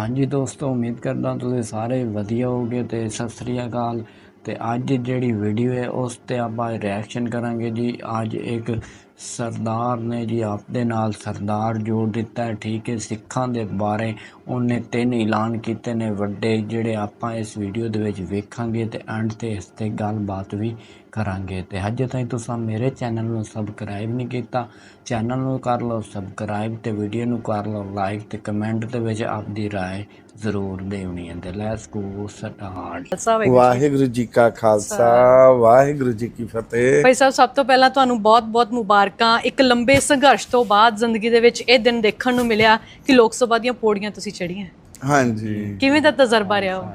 ਹਾਂਜੀ ਦੋਸਤੋ, ਉਮੀਦ ਕਰਦਾ ਤੁਸੀਂ ਸਾਰੇ ਵਧੀਆ ਹੋਗੇ ਤੇ ਸਤਿ ਸ੍ਰੀ ਅਕਾਲ। ਤੇ ਅੱਜ ਜਿਹੜੀ ਵੀਡੀਓ ਹੈ, ਉਸ ਤੇ ਆਪਾਂ ਰਿਐਕਸ਼ਨ ਕਰਾਂਗੇ ਜੀ। ਅੱਜ ਇੱਕ ਸਰਦਾਰ ਨੇ ਜੀ ਆਪਦੇ ਨਾਲ ਸਰਦਾਰ ਜੋੜ ਦਿੱਤਾ ਹੈ ਠੀਕ ਹੈ ਸਿੱਖਾਂ ਦੇ ਬਾਰੇ ਉਹਨੇ ਤਿੰਨ ਐਲਾਨ ਕੀਤੇ ਨੇ ਵੱਡੇ ਜਿਹੜੇ ਆਪਾਂ ਇਸ ਵੀਡੀਓ ਦੇ ਵਿੱਚ ਵੇਖਾਂਗੇ ਤੇ ਐਂਡ ਤੇ ਇਸ ਤੇ ਗੱਲਬਾਤ ਵੀ ਕਰਾਂਗੇ ਤੇ ਹਜੇ ਤਾਈਂ ਤੁਸੀਂ ਮੇਰੇ ਚੈਨਲ ਨੂੰ ਸਬਸਕ੍ਰਾਈਬ ਨਹੀਂ ਕੀਤਾ ਚੈਨਲ ਨੂੰ ਕਰ ਲਓ ਸਬਸਕ੍ਰਾਈਬ ਤੇ ਵੀਡੀਓ ਨੂੰ ਕਰ ਲਓ ਲਾਈਕ ਤੇ ਕਮੈਂਟ ਦੇ ਵਿੱਚ ਆਪਦੀ رائے ਜ਼ਰੂਰ ਦੇਣੀ ਹੈ ਤੇ let's go start Khalsa Waheguru ji. Waheguru ji ਕਾ ਖਾਲਸਾ ਵਾਹਿਗੁਰੂ ਜੀ ਕੀ ਫਤਿਹ ਭਾਈ ਸਾਹਿਬ ਸਭ ਤੋਂ ਪਹਿਲਾਂ ਤੁਹਾਨੂੰ ਬਹੁਤ-ਬਹੁਤ ਮੁਬਾਰਕਾਂ ਇੱਕ ਲੰਬੇ ਸੰਘਰਸ਼ ਤੋਂ ਬਾਅਦ ਜ਼ਿੰਦਗੀ ਦੇ ਵਿੱਚ ਇਹ ਦਿਨ ਦੇਖਣ ਨੂੰ ਮਿਲਿਆ ਕਿ ਲੋਕ ਸਭਾ ਦੀਆਂ ਪੌੜੀਆਂ ਤੁਸੀਂ ਚੜ੍ਹੀਆਂ। ਹਾਂਜੀ। ਕਿਵੇਂ ਦਾ ਤਜਰਬਾ ਰਿਹਾ ਉਹ?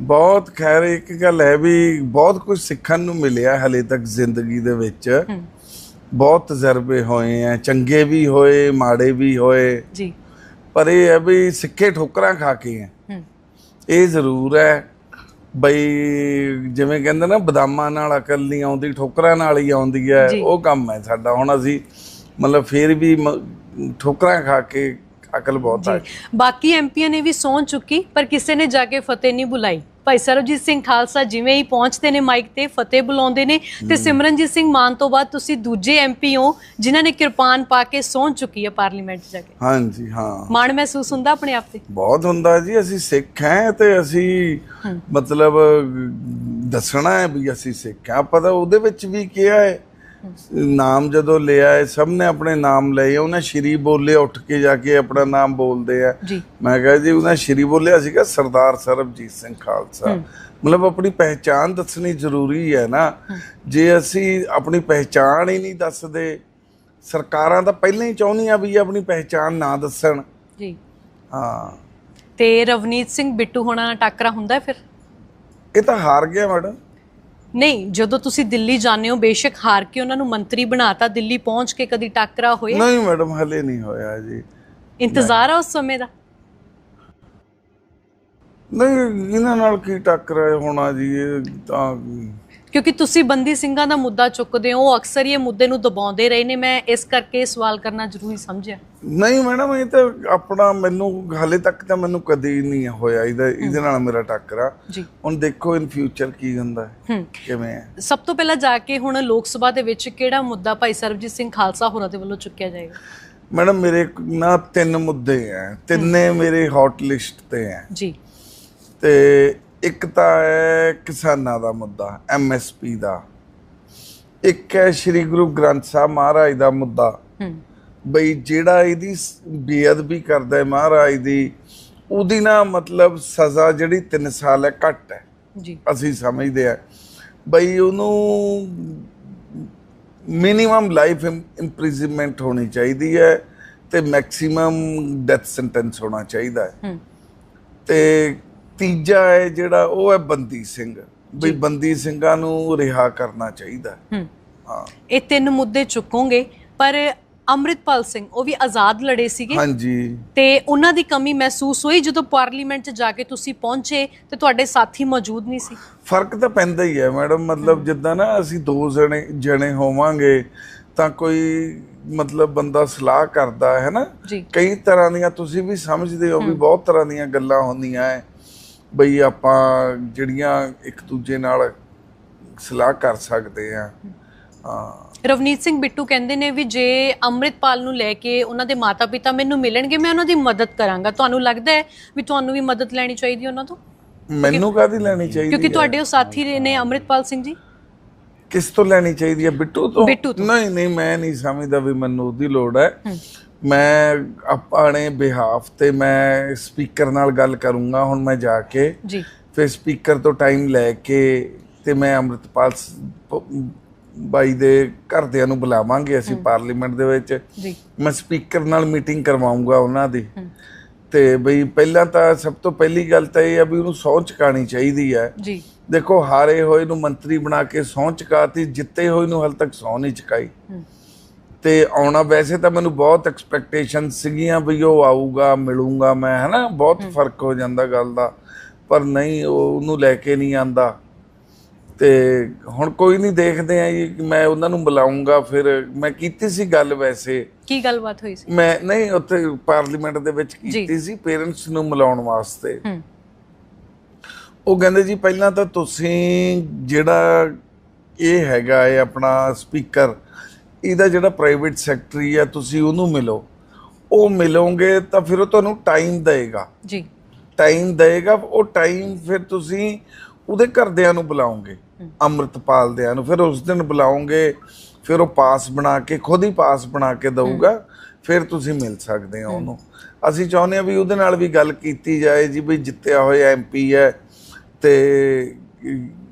ਬਹੁਤ ਖੈਰ ਇੱਕ ਗੱਲ ਹੈ ਵੀ ਬਹੁਤ ਕੁਝ ਸਿੱਖਣ ਨੂੰ ਮਿਲਿਆ ਹਲੇ ਤੱਕ ਜ਼ਿੰਦਗੀ ਦੇ ਵਿੱਚ। ਬਹੁਤ ਤਜਰਬੇ ਹੋਏ ਆ ਚੰਗੇ ਵੀ ਹੋਏ ਮਾੜੇ ਵੀ ਹੋਏ। ਜੀ। ਪਰ ਇਹ ਹੈ ਵੀ ਸਿੱਖੇ ਠੋਕਰਾਂ ਖਾ ਕੇ ਆ। ਇਹ ਜ਼ਰੂਰ ਹੈ ਬਈ ਜਿਵੇਂ ਕਹਿੰਦੇ ਨਾ ਬਦਾਮਾਂ ਨਾਲ ਅਕਲ ਨਹੀਂ ਆਉਂਦੀ ਠੋਕਰਾਂ ਨਾਲ ਹੀ ਆਉਂਦੀ ਹੈ। ਉਹ ਕੰਮ ਹੈ ਸਾਡਾ। ਹੁਣ ਅਸੀਂ ਮਤਲਬ ਫੇਰ ਵੀ ਠੋਕਰਾਂ ਖਾ ਕੇ ਅਕਲ ਬਹੁਤ ਆ ਬਾਕੀ ਐਮਪੀਆਂ ਨੇ ਵੀ ਸੌਂ ਚੁੱਕੀ ਪਰ ਕਿਸੇ ਨੇ ਜਾ ਕੇ ਫਤਿਹ ਨਹੀਂ ਬੁਲਾਈ। ਭਾਈ ਸਰਬਜੀਤ ਸਿੰਘ ਖਾਲਸਾ ਜਿਵੇਂ ਹੀ ਪਹੁੰਚਦੇ ਨੇ ਮਾਈਕ ਤੇ ਫਤਿਹ ਬੁਲਾਉਂਦੇ ਨੇ ਤੇ ਸਿਮਰਨਜੀਤ ਸਿੰਘ ਮਾਨ ਤੋਂ ਬਾਅਦ ਤੁਸੀਂ ਦੂਜੇ ਐਮਪੀ ਹੋ ਜਿਨ੍ਹਾਂ ਨੇ ਕਿਰਪਾਨ ਪਾ ਕੇ ਸੌਂ ਚੁੱਕੀ ਹੈ ਪਾਰਲੀਮੈਂਟ ਜਾ ਕੇ। ਹਾਂਜੀ ਹਾਂ। ਮਾਣ ਮਹਿਸੂਸ ਹੁੰਦਾ ਆਪਣੇ ਆਪ ਤੇ? ਬਹੁਤ ਹੁੰਦਾ ਜੀ ਅਸੀਂ ਸਿੱਖ ਹਾਂ ਤੇ ਅਸੀਂ ਮਤਲਬ ਦੱਸਣਾ ਹੈ ਵੀ ਅਸੀਂ ਸਿੱਖ ਹਾਂ। ਆਪਾਂ ਤਾਂ ਉਹਦੇ ਵਿੱਚ ਵੀ ਕਿਹਾ ਹੈ। ਨਾਮ ਜਦੋਂ ਲਿਆ ਹੈ ਸਭ ਨੇ ਆਪਣੇ ਨਾਮ ਲਏ ਉਹਨੇ ਸ਼੍ਰੀ ਬੋਲੇ ਉੱਠ ਕੇ ਜਾ ਕੇ ਆਪਣਾ ਨਾਮ ਬੋਲਦੇ ਆ। ਮੈਂ ਕਿਹਾ ਜੀ ਉਹਨਾਂ ਸ਼੍ਰੀ ਬੋਲਿਆ ਸੀਗਾ ਸਰਦਾਰ ਸਰਬਜੀਤ ਸਿੰਘ ਖਾਲਸਾ। ਮਤਲਬ ਆਪਣੀ ਪਹਿਚਾਨ ਦੱਸਣੀ ਜ਼ਰੂਰੀ ਹੈ ਨਾ। ਜੇ ਅਸੀਂ ਆਪਣੀ ਪਹਿਚਾਨ ਹੀ ਨਹੀਂ ਦੱਸਦੇ ਸਰਕਾਰਾਂ ਤਾਂ ਪਹਿਲਾਂ ਹੀ ਚਾਹੁੰਦੀਆਂ ਵੀ ਆਪਣੀ ਪਹਿਚਾਨ ਨਾ ਦੱਸਣ। ਜੀ। ਹਾਂ। ਤੇ ਰਵਨੀਤ ਸਿੰਘ ਬਿੱਟੂ ਹੋਣਾ ਨਾਲ ਟੱਕਰਾ ਹੁੰਦਾ ਫਿਰ? ਇਹ ਤਾਂ ਹਾਰ ਗਿਆ ਮੈਡਮ। ਨਹੀਂ ਜਦੋਂ ਤੁਸੀਂ ਦਿੱਲੀ ਜਾਂਦੇ ਹੋ ਬੇਸ਼ੱਕ ਹਾਰ ਕੇ ਉਹਨਾਂ ਨੂੰ ਮੰਤਰੀ ਬਣਾਤਾ ਦਿੱਲੀ ਪਹੁੰਚ ਕੇ ਕਦੀ ਟੱਕਰਾ ਹੋਇਆ? ਨਹੀਂ ਮੈਡਮ ਹਲੇ ਨਹੀਂ ਹੋਇਆ ਜੀ। ਇੰਤਜ਼ਾਰ ਆ ਉਸ ਸਮੇਂ ਦਾ? ਨਹੀਂ ਇਹਨਾਂ ਨਾਲ ਕੀ ਟੱਕਰ ਹੋਣਾ ਜੀ ਇਹ ਤਾਂ ਕਿਉਂਕਿ ਤੁਸੀਂ ਬੰਦੀ ਸਿੰਘਾਂ ਦਾ ਮੁੱਦਾ ਚੁੱਕਦੇ ਹੋ ਉਹ ਅਕਸਰ ਇਹ ਮੁੱਦੇ ਨੂੰ ਦਬਾਉਂਦੇ ਰਹੇ ਨੇ ਮੈਂ ਇਸ ਕਰਕੇ ਇਹ ਸਵਾਲ ਕਰਨਾ ਜ਼ਰੂਰੀ ਸਮਝਿਆ। ਨਹੀਂ ਮੈਡਮ ਇਹ ਤਾਂ ਆਪਣਾ ਮੈਨੂੰ ਹਲੇ ਤੱਕ ਤਾਂ ਮੈਨੂੰ ਕਦੇ ਨਹੀਂ ਹੋਇਆ। ਇਹਦਾ ਇਹਦੇ ਨਾਲ ਮੇਰਾ ਟੱਕਰਾ। ਜੀ। ਹੁਣ ਦੇਖੋ ਇਨ ਫਿਊਚਰ ਕੀ ਹੁੰਦਾ ਹੈ। ਕਿਵੇਂ ਹੈ। ਸਭ ਤੋਂ ਪਹਿਲਾਂ ਜਾ ਕੇ ਹੁਣ ਲੋਕ ਸਭਾ ਦੇ ਵਿੱਚ ਕਿਹੜਾ ਮੁੱਦਾ ਭਾਈ ਸਰਬਜੀਤ ਸਿੰਘ ਖਾਲਸਾ ਹੋਰਾਂ ਦੇ ਵੱਲੋਂ ਚੁੱਕਿਆ ਜਾਏਗਾ? ਮੈਡਮ ਮੇਰੇ ਨਾ ਤਿੰਨ ਮੁੱਦੇ ਹੈ। ਤਿੰਨੇ ਮੇਰੇ ਹੌਟ ਲਿਸਟ ਤੇ ਹੈ। ਜੀ। ਤੇ ਇੱਕ ਤਾਂ ਹੈ ਕਿਸਾਨਾਂ ਦਾ ਮੁੱਦਾ ਐਮਐਸਪੀ ਦਾ। ਇੱਕ ਹੈ ਸ੍ਰੀ ਗੁਰੂ ਗ੍ਰੰਥ ਸਾਹਿਬ ਮਹਾਰਾਜ ਦਾ ਮੁੱਦਾ। ਹੂੰ। ਬਈ ਜਿਹੜਾ ਇਹਦੀ ਬੇਅਦਬੀ ਕਰਦਾ ਹੈ ਮਹਾਰਾਜ ਦੀ ਉਹਦੀ ਨਾ ਮਤਲਬ ਸਜ਼ਾ ਜਿਹੜੀ 3 ਸਾਲ ਹੈ ਘੱਟ ਹੈ। ਜੀ। ਅਸੀਂ ਸਮਝਦੇ ਆ ਬਈ ਉਹਨੂੰ ਮਿਨੀਮਮ ਲਾਈਫ ਇੰਪ੍ਰਿਜ਼ਨਮੈਂਟ ਹੋਣੀ ਚਾਹੀਦੀ ਹੈ ਤੇ ਮੈਕਸਿਮਮ ਡੈਥ ਸੈਂਟੈਂਸ ਹੋਣਾ ਚਾਹੀਦਾ ਹੈ। ਤੇ ਤੀਜਾ ਹੈ ਜਿਹੜਾ ਉਹ ਹੈ ਬੰਦੀ ਸਿੰਘ। ਬਈ ਬੰਦੀ ਸਿੰਘਾਂ ਨੂੰ ਰਿਹਾ ਕਰਨਾ ਚਾਹੀਦਾ। ਹਾਂ। ਇਹ ਤਿੰਨ ਮੁੱਦੇ ਚੁੱਕੋਗੇ ਪਰ ਅੰਮ੍ਰਿਤਪਾਲ ਸਿੰਘ ਉਹ ਵੀ ਆਜ਼ਾਦ ਲੜੇ ਸੀਗੇ। ਹਾਂਜੀ। ਤੇ ਉਹਨਾਂ ਦੀ ਕਮੀ ਮਹਿਸੂਸ ਹੋਈ ਜਦੋਂ ਪਾਰਲੀਮੈਂਟ 'ਚ ਜਾ ਕੇ ਤੁਸੀਂ ਪਹੁੰਚੇ ਤੇ ਤੁਹਾਡੇ ਸਾਥੀ ਮੌਜੂਦ ਨਹੀਂ ਸੀ? ਫ਼ਰਕ ਤਾਂ ਪੈਂਦਾ ਹੀ ਹੈ ਮੈਡਮ ਮਤਲਬ ਜਿੱਦਾਂ ਨਾ ਅਸੀਂ ਦੋ ਜਣੇ ਜਣੇ ਹੋਵਾਂਗੇ ਤਾਂ ਕੋਈ ਮਤਲਬ ਬੰਦਾ ਸਲਾਹ ਕਰਦਾ ਹੈ ਨਾ? ਕਈ ਤਰ੍ਹਾਂ ਦੀਆਂ ਤੁਸੀਂ ਵੀ ਸਮਝਦੇ ਹੋ ਵੀ ਬਹੁਤ ਤਰ੍ਹਾਂ ਦੀਆਂ ਗੱਲਾਂ ਹੁੰਦੀਆਂ ਐ ਬਈ ਆਪਾਂ ਜਿਹੜੀਆਂ ਇੱਕ ਦੂਜੇ ਨਾਲ ਸਲਾਹ ਕਰ ਸਕਦੇ ਆ। ਹਾਂ। ਰਵਨੀਤ ਸਿੰਘ ਬਿੱਟੂ ਕਹਿੰਦੇ ਨੇ ਵੀ ਜੇ ਅੰਮ੍ਰਿਤਪਾਲ ਨੂੰ ਲੈ ਕੇ ਉਹਨਾਂ ਦੇ ਮਾਤਾ-ਪਿਤਾ ਮੈਨੂੰ ਮਿਲਣਗੇ ਮੈਂ ਉਹਨਾਂ ਦੀ ਮਦਦ ਕਰਾਂਗਾ। ਤੁਹਾਨੂੰ ਲੱਗਦਾ ਹੈ ਵੀ ਤੁਹਾਨੂੰ ਵੀ ਮਦਦ ਲੈਣੀ ਚਾਹੀਦੀ ਉਹਨਾਂ ਤੋਂ? ਮੈਨੂੰ ਕਾਦੀ ਲੈਣੀ ਚਾਹੀਦੀ ਕਿਉਂਕਿ ਤੁਹਾਡੇ ਉਹ ਸਾਥੀ ਨੇ ਅੰਮ੍ਰਿਤਪਾਲ ਸਿੰਘ ਜੀ। ਕਿਸ ਤੋਂ ਲੈਣੀ ਚਾਹੀਦੀ ਹੈ? ਬਿੱਟੂ ਤੋਂ? ਬਿੱਟੂ ਤੋਂ। ਨਹੀਂ ਨਹੀਂ ਮੈਂ ਨਹੀਂ ਸਮਝਦਾ ਵੀ ਮੈਨੂੰ ਉਹਦੀ ਲੋੜ ਹੈ। ਮੈਂ ਆਪਣੇ ਬਿਹਾਫ ਤੇ ਮੈਂ ਸਪੀਕਰ ਨਾਲ ਗੱਲ ਕਰੂੰਗਾ। ਹੁਣ ਮੈਂ ਜਾ ਕੇ ਜੀ। ਫਿਰ ਸਪੀਕਰ ਤੋਂ ਟਾਈਮ ਲੈ ਕੇ ਤੇ ਮੈਂ ਅੰਮ੍ਰਿਤਪਾਲ ਬਾਈ ਦੇ ਘਰਦਿਆਂ ਨੂੰ ਬੁਲਾਵਾਂਗੇ ਅਸੀਂ ਪਾਰਲੀਮੈਂਟ ਦੇ ਵਿੱਚ। ਜੀ। ਮੈਂ ਸਪੀਕਰ ਨਾਲ ਮੀਟਿੰਗ ਕਰਵਾਉਂਗਾ ਉਹਨਾਂ ਦੀ। ਤੇ ਬਈ ਪਹਿਲਾਂ ਤਾਂ ਸਭ ਤੋਂ ਪਹਿਲੀ ਗੱਲ ਤਾਂ ਇਹ ਆ ਵੀ ਉਹਨੂੰ ਸਹੁੰ ਚੁਕਾਣੀ ਚਾਹੀਦੀ ਹੈ। ਜੀ। ਦੇਖੋ ਹਾਰੇ ਹੋਏ ਨੂੰ ਮੰਤਰੀ ਬਣਾ ਕੇ ਸਹੁੰ ਚੁਕਾਤੀ ਜਿੱਤੇ ਹੋਏ ਨੂੰ ਹਾਲੇ ਤੱਕ ਸਹੁੰ ਨਹੀਂ ਚੁਕਾਈ। ਤੇ ਆਉਣਾ ਵੈਸੇ ਤਾਂ ਮੈਨੂੰ ਬਹੁਤ ਐਕਸਪੈਕਟੇਸ਼ਨ ਸੀਗੀਆਂ ਵੀ ਉਹ ਆਊਗਾ ਮਿਲੂੰਗਾ ਮੈਂ ਹਨਾ ਬਹੁਤ ਫ਼ਰਕ ਹੋ ਜਾਂਦਾ ਗੱਲ ਦਾ। ਪਰ ਨਹੀਂ ਉਹ ਉਹਨੂੰ ਲੈ ਕੇ ਨਹੀਂ ਆਂਦਾ। ਤੇ ਹੁਣ ਕੋਈ ਨਹੀਂ ਦੇਖਦੇ ਆ ਜੀ ਮੈਂ ਉਹਨਾਂ ਨੂੰ ਬੁਲਾਉਂਗਾ ਫਿਰ ਮੈਂ ਕੀਤੀ ਸੀ ਗੱਲ ਵੈਸੇ। ਕੀ ਗੱਲਬਾਤ ਹੋਈ ਸੀ? ਮੈਂ ਨਹੀਂ ਉੱਥੇ ਪਾਰਲੀਮੈਂਟ ਦੇ ਵਿੱਚ ਕੀਤੀ ਸੀ ਪੇਰੈਂਟਸ ਨੂੰ ਮਿਲਾਉਣ ਵਾਸਤੇ। ਉਹ ਕਹਿੰਦੇ ਜੀ ਪਹਿਲਾਂ ਤਾਂ ਤੁਸੀਂ ਜਿਹੜਾ ਇਹ ਹੈਗਾ ਹੈ ਆਪਣਾ ਸਪੀਕਰ ਇਹਦਾ ਜਿਹੜਾ ਪ੍ਰਾਈਵੇਟ ਸੈਕਟਰੀ ਆ ਤੁਸੀਂ ਉਹਨੂੰ ਮਿਲੋ। ਉਹ ਮਿਲੋਗੇ ਤਾਂ ਫਿਰ ਉਹ ਤੁਹਾਨੂੰ ਟਾਈਮ ਦੇਗਾ। ਜੀ। ਟਾਈਮ ਦੇਗਾ ਉਹ ਟਾਈਮ ਫਿਰ ਤੁਸੀਂ ਉਹਦੇ ਘਰਦਿਆਂ ਨੂੰ ਬੁਲਾਓਗੇ। ਅੰਮ੍ਰਿਤਪਾਲ ਦਿਆਂ ਨੂੰ। ਫਿਰ ਉਸ ਦਿਨ ਬੁਲਾਉਂਗੇ, ਫਿਰ ਉਹ ਪਾਸ ਬਣਾ ਕੇ, ਖੁਦ ਹੀ ਪਾਸ ਬਣਾ ਕੇ ਦਊਗਾ, ਫਿਰ ਤੁਸੀਂ ਮਿਲ ਸਕਦੇ ਹੋ ਉਹਨੂੰ। ਅਸੀਂ ਚਾਹੁੰਦੇ ਆ ਵੀ ਉਹਦੇ ਨਾਲ ਵੀ ਗੱਲ ਕੀਤੀ ਜਾਏ ਜੀ, ਵੀ ਜਿੱਤਿਆ ਹੋਇਆ ਐਮਪੀ ਹੈ ਤੇ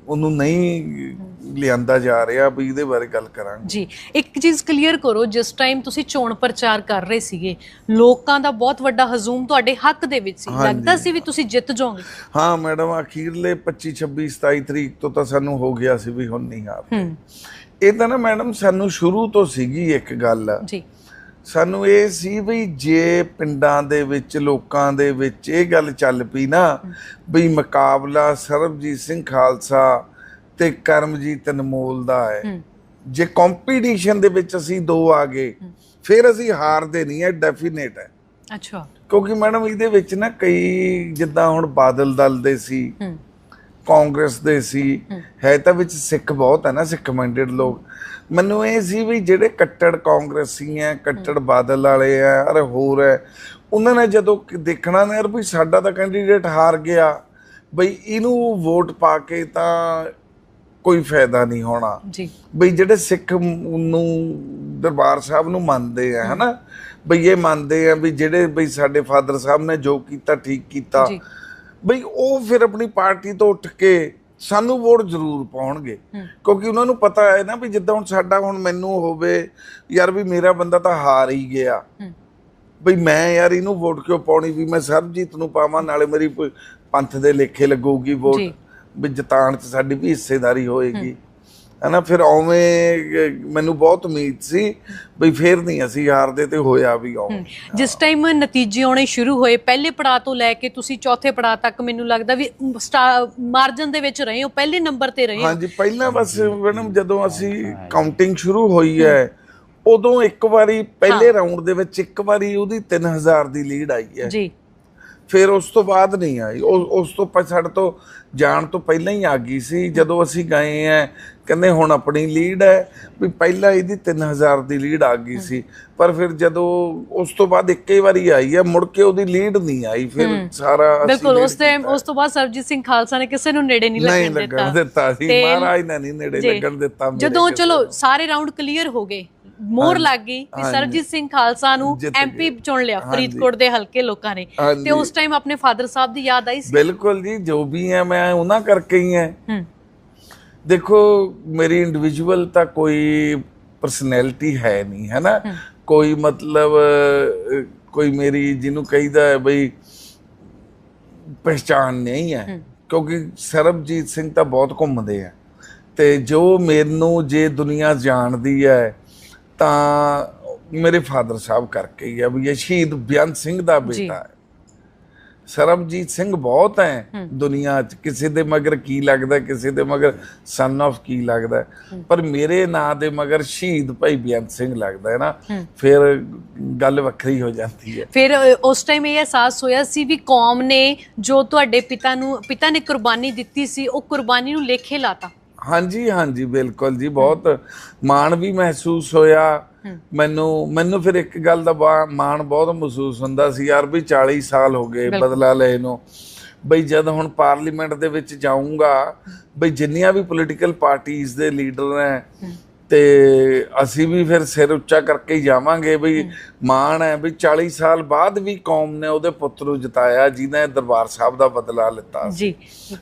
ਉਹਨੂੰ ਨਹੀਂ ਲਿਆਂਦਾ ਜਾ ਰਿਹਾ ਵੀ ਇਹਦੇ ਬਾਰੇ ਗੱਲ ਕਰਾਂਗੇ। ਜੀ ਇੱਕ ਚੀਜ਼ ਕਲੀਅਰ ਕਰੋ ਜਿਸ ਟਾਈਮ ਤੁਸੀਂ ਚੋਣ ਪ੍ਰਚਾਰ ਕਰ ਰਹੇ ਸੀਗੇ ਲੋਕਾਂ ਦਾ ਬਹੁਤ ਵੱਡਾ ਹਜੂਮ ਤੁਹਾਡੇ ਹੱਕ ਦੇ ਵਿੱਚ ਸੀ। ਲੱਗਦਾ ਸੀ ਵੀ ਤੁਸੀਂ ਜਿੱਤ ਜਾਓਗੇ? ਹਾਂ ਮੈਡਮ ਅਖੀਰਲੇ 25 26 27 ਤਰੀਕ ਤੋਂ ਤਾਂ ਸਾਨੂੰ ਹੋ ਗਿਆ ਸੀ ਵੀ ਹੁਣ ਨਹੀਂ ਹੂੰ। ਇਹ ਤਾਂ ਨਾ ਮੈਡਮ ਸਾਨੂੰ ਸ਼ੁਰੂ ਤੋਂ ਸੀਗੀ ਇੱਕ ਗੱਲ। ਜੀ। ਸਾਨੂੰ ਇਹ ਸੀ ਵੀ ਜੇ ਪਿੰਡਾਂ ਦੇ ਵਿੱਚ ਲੋਕਾਂ ਦੇ ਵਿੱਚ ਇਹ ਗੱਲ ਚੱਲ ਪਈ ਨਾ ਵੀ ਮੁਕਾਬਲਾ ਸਰਬਜੀਤ ਸਿੰਘ ਖਾਲਸਾ ਤੇ ਕਰਮਜੀਤ ਅਨਮੋਲ ਦਾ ਹੈ। ਜੇ ਕੰਪੀਟੀਸ਼ਨ ਦੇ ਵਿੱਚ ਅਸੀਂ ਦੋ ਆ ਗਏ ਫਿਰ ਅਸੀਂ ਹਾਰਦੇ ਨਹੀਂ ਹੈ ਡੈਫੀਨੇਟ ਹੈ। ਅੱਛਾ। ਕਿਉਂਕਿ ਮੈਡਮ ਇਹਦੇ ਵਿੱਚ ਨਾ ਕਈ ਜਿੱਦਾਂ ਹੁਣ ਬਾਦਲ ਦਲ ਦੇ ਸੀ ਕਾਂਗਰਸ ਦੇ ਸੀ ਹੈ। ਤਾਂ ਵਿੱਚ ਸਿੱਖ ਬਹੁਤ ਹੈ ਨਾ ਸਿੱਖ ਮਾਈਂਡਡ ਲੋਕ। ਮੈਨੂੰ ਇਹ ਸੀ ਵੀ ਜਿਹੜੇ ਕੱਟੜ ਕਾਂਗਰਸੀ ਹੈ। ਕੱਟੜ ਬਾਦਲ ਵਾਲੇ ਆ ਅਰੇ ਹੋਰ ਹੈ ਉਹਨਾਂ ਨੇ ਜਦੋਂ ਦੇਖਣਾ ਨਾ ਯਾਰ ਵੀ ਸਾਡਾ ਤਾਂ ਕੈਂਡੀਡੇਟ ਹਾਰ ਗਿਆ ਬਈ ਇਹਨੂੰ ਵੋਟ ਪਾ ਕੇ ਤਾਂ ਕੋਈ ਫਾਇਦਾ ਨਹੀਂ ਹੋਣਾ। ਜੀ। ਬਈ ਜਿਹੜੇ ਸਿੱਖ ਨੂੰ ਦਰਬਾਰ ਸਾਹਿਬ ਨੂੰ ਮੰਨਦੇ ਆ ਹਨਾ? ਬਈ ਇਹ ਮੰਨਦੇ ਆ ਵੀ ਜਿਹੜੇ ਬਈ ਸਾਡੇ ਫਾਦਰ ਸਾਹਿਬ ਨੇ ਜੋ ਕੀਤਾ ਠੀਕ ਕੀਤਾ। ਬਈ ਉਹ ਫਿਰ ਆਪਣੀ ਪਾਰਟੀ ਤੋਂ ਉੱਠ ਕੇ ਸਾਨੂੰ ਵੋਟ ਜ਼ਰੂਰ ਪਾਉਣਗੇ। ਕਿਉਂਕਿ ਉਹਨਾਂ ਨੂੰ ਪਤਾ ਹੈ ਨਾ ਵੀ ਜਿੱਦਾਂ ਹੁਣ ਸਾਡਾ ਹੁਣ ਮੈਨੂੰ ਹੋਵੇ ਯਾਰ ਵੀ ਮੇਰਾ ਬੰਦਾ ਤਾਂ ਹਾਰ ਹੀ ਗਿਆ। ਬਈ ਮੈਂ ਯਾਰ ਇਹਨੂੰ ਵੋਟ ਕਿਉਂ ਪਾਉਣੀ? ਵੀ ਮੈਂ ਸਰਬਜੀਤ ਨੂੰ ਪਾਵਾਂ ਨਾਲੇ ਮੇਰੀ ਪੰਥ ਦੇ ਲੇਖੇ ਲੱਗੂਗੀ ਵੋਟ। ਵੀ ਜਿਤਾਣ ਚ ਸਾਡੀ ਵੀ ਹਿੱਸੇਦਾਰੀ ਹੋਏਗੀ। ਹਨਾ ਫਿਰ ਉਵੇਂ ਅਹ, ਮੈਨੂੰ ਬਹੁਤ ਉਮੀਦ ਸੀ ਬਈ ਫੇਰ ਨਹੀਂ ਅਸੀਂ ਹਾਰਦੇ ਤੇ ਹੋਇਆ ਵੀ ਉਵੇਂ ਜਿਸ ਟਾਈਮ ਨਤੀਜੇ ਆਉਣੇ ਸ਼ੁਰੂ ਹੋਏ ਪਹਿਲੇ ਪੜਾਅ ਤੋਂ ਲੈ ਕੇ ਤੁਸੀਂ ਚੌਥੇ ਪੜਾਅ ਤੱਕ ਮੈਨੂੰ ਲੱਗਦਾ ਵੀ ਮਾਰਜਨ ਦੇ ਵਿੱਚ ਰਹੇ ਹੋ ਪਹਿਲੇ ਨੰਬਰ ਤੇ ਰਹੇ ਹੋ। ਹਾਂਜੀ ਪਹਿਲਾਂ ਬਸ ਮੈਡਮ ਜਦੋਂ ਅਸੀਂ ਕਾਊਂਟਿੰਗ ਸ਼ੁਰੂ ਹੋਈ ਹੈ। ਉਦੋਂ ਇੱਕ ਵਾਰੀ ਪਹਿਲੇ ਰਾਉਂਡ ਦੇ ਵਿੱਚ ਇੱਕ ਵਾਰੀ ਉਹਦੀ 3000 ਦੀ ਲੀਡ ਆਈ ਹੈ। ਜੀ। ਫਿਰ ਉਸ ਤੋਂ ਬਾਅਦ ਨਹੀਂ ਆਈ। ਉਹ ਉਸ ਤੋਂ ਸਾਡੇ ਤੋਂ ਜਾਣ ਤੋਂ ਪਹਿਲਾਂ ਹੀ ਆ ਗਈ ਸੀ। ਜਦੋਂ ਅਸੀਂ ਗਏ ਆ ਕਹਿੰਦੇ ਹੁਣ ਆਪਣੀ ਲੀਡ ਹੈ ਵੀ ਪਹਿਲਾਂ ਇਹਦੀ 3000 ਦੀ ਲੀਡ ਆ ਗਈ ਸੀ ਪਰ ਫਿਰ ਜਦੋਂ ਉਸ ਤੋਂ ਬਾਅਦ ਇੱਕੇ ਵਾਰੀ ਆਈ ਹੈ ਮੁੜ ਕੇ ਉਹਦੀ ਲੀਡ ਨਹੀਂ ਆਈ ਫਿਰ ਸਾਰਾ ਬਿਲਕੁਲ ਉਸ ਟਾਈਮ। ਉਸ ਤੋਂ ਬਾਅਦ ਸਰਬਜੀਤ ਸਿੰਘ ਖਾਲਸਾ ਨੇ ਕਿਸੇ ਨੂੰ ਨੇੜੇ ਨਹੀਂ ਨਹੀਂ ਲੱਗਣ ਲੱਗਣ ਦਿੱਤਾ ਦਿੱਤਾ ਸੀ ਤੇ- ਮਹਾਰਾਜ ਨੇ ਨਹੀਂ ਨੇੜੇ। ਲੱਗਣ ਦਿੱਤਾ ਮੇਰੇ ਜਦੋਂ ਚਲੋ। ਸਾਰੇ ਰਾਉਂਡ ਕਲੀਅਰ ਹੋ ਗਏ ਮੋਹਰ ਲੱਗ ਗਈ ਵੀ ਹਾਂਜੀ। ਸਰਬਜੀਤ ਸਿੰਘ ਖਾਲਸਾ ਨੂੰ ਐਮਪੀ। ਚੁਣ ਲਿਆ। ਫਰੀਦਕੋਟ ਦੇ ਹਲਕੇ ਲੋਕਾਂ ਨੇ। ਤੇ ਉਸ ਟਾਈਮ ਆਪਣੇ ਫਾਦਰ ਸਾਹਿਬ ਦੀ ਯਾਦ ਆਈ ਸੀ ਬਿਲਕੁਲ ਜੀ ਜੋ ਵੀ ਹੈ ਮੈਂ ਉਹਨਾਂ ਕਰਕੇ ਹੀ ਹੈ ਹੂੰ ਦੇਖੋ ਮੇਰੀ ਇੰਡੀਵਿਜੂਅਲ ਤਾਂ ਕੋਈ ਪਰਸਨੈਲਿਟੀ ਹੈ ਨਹੀਂ ਹੈ ਨਾ? ਕੋਈ ਮਤਲਬ ਕੋਈ ਮੇਰੀ ਜਿਹਨੂੰ ਕਹੀਦਾ ਹੈ ਬਈ ਪਹਿਚਾਨ ਨਹੀਂ ਹੈ। ਕਿਉਂਕਿ ਸਰਬਜੀਤ ਸਿੰਘ ਤਾਂ ਬਹੁਤ ਘੁੰਮਦੇ ਆ। ਤੇ ਜੋ ਮੈਨੂੰ ਜੇ ਦੁਨੀਆ ਜਾਣਦੀ ਹੈ ਤਾਂ ਮੇਰੇ ਫਾਦਰ ਸਾਹਿਬ ਕਰਕੇ ਹੀ ਆ ਵੀ ਇਹ ਸ਼ਹੀਦ ਬਿਆਨ ਸਿੰਘ ਦਾ ਬੇਟਾ ਹੈ। ਸਰਬਜੀਤ ਸਿੰਘ ਬਹੁਤ ਹੈ ਦੁਨੀਆ 'ਚ। ਕਿਸੇ ਦੇ ਮਗਰ ਕੀ ਲੱਗਦਾ ਕਿਸੇ ਦੇ ਮਗਰ ਸਨ of ਕੀ ਲੱਗਦਾ ਪਰ ਮੇਰੇ ਨਾਂ ਦੇ ਮਗਰ ਸ਼ਹੀਦ ਭਾਈ ਬੇਅੰਤ ਸਿੰਘ ਲੱਗਦਾ ਹੈ ਨਾ। ਫਿਰ ਗੱਲ ਵੱਖਰੀ ਹੋ ਜਾਂਦੀ ਹੈ। ਫਿਰ ਉਸ ਟਾਈਮ ਇਹ ਅਹਿਸਾਸ ਹੋਇਆ ਸੀ ਵੀ ਕੌਮ ਨੇ ਜੋ ਤੁਹਾਡੇ ਪਿਤਾ ਨੂੰ ਪਿਤਾ ਨੇ ਕੁਰਬਾਨੀ ਦਿੱਤੀ ਸੀ ਉਹ ਕੁਰਬਾਨੀ ਨੂੰ ਲੇਖੇ ਲਾਤਾ। ਹਾਂਜੀ ਹਾਂਜੀ ਬਿਲਕੁਲ ਜੀ ਬਹੁਤ ਮਾਣ ਵੀ ਮਹਿਸੂਸ ਹੋਇਆ। ਮੈਨੂੰ ਮੈਨੂੰ ਫਿਰ ਇੱਕ ਗੱਲ ਦਾ ਮਾਣ ਬਹੁਤ ਮਹਿਸੂਸ ਹੁੰਦਾ ਸੀ ਯਾਰ ਵੀ 40 ਸਾਲ ਹੋ ਗਏ ਬਦਲਾ ਲਏ ਨੂੰ। ਬਈ ਜਦ ਹੁਣ ਪਾਰਲੀਮੈਂਟ ਦੇ ਵਿੱਚ ਜਾਊਂਗਾ ਬਈ ਜਿੰਨੀਆਂ ਵੀ ਪੋਲੀਟੀਕਲ ਪਾਰਟੀਆਂ ਦੇ ਲੀਡਰ ਨੇ ਤੇ ਅਸੀਂ ਵੀ ਫਿਰ ਸਿਰ ਉੱਚਾ ਕਰਕੇ ਹੀ ਜਾਵਾਂਗੇ ਬਈ ਮਾਣ ਹੈ ਵੀ 40 ਸਾਲ ਬਾਅਦ ਵੀ ਕੌਮ ਨੇ ਉਹਦੇ ਪੁੱਤ ਨੂੰ ਜਿਤਾਇਆ ਜਿਹਨੇ ਦਰਬਾਰ ਸਾਹਿਬ ਦਾ ਬਦਲਾ ਲਿੱਤਾ ਜੀ।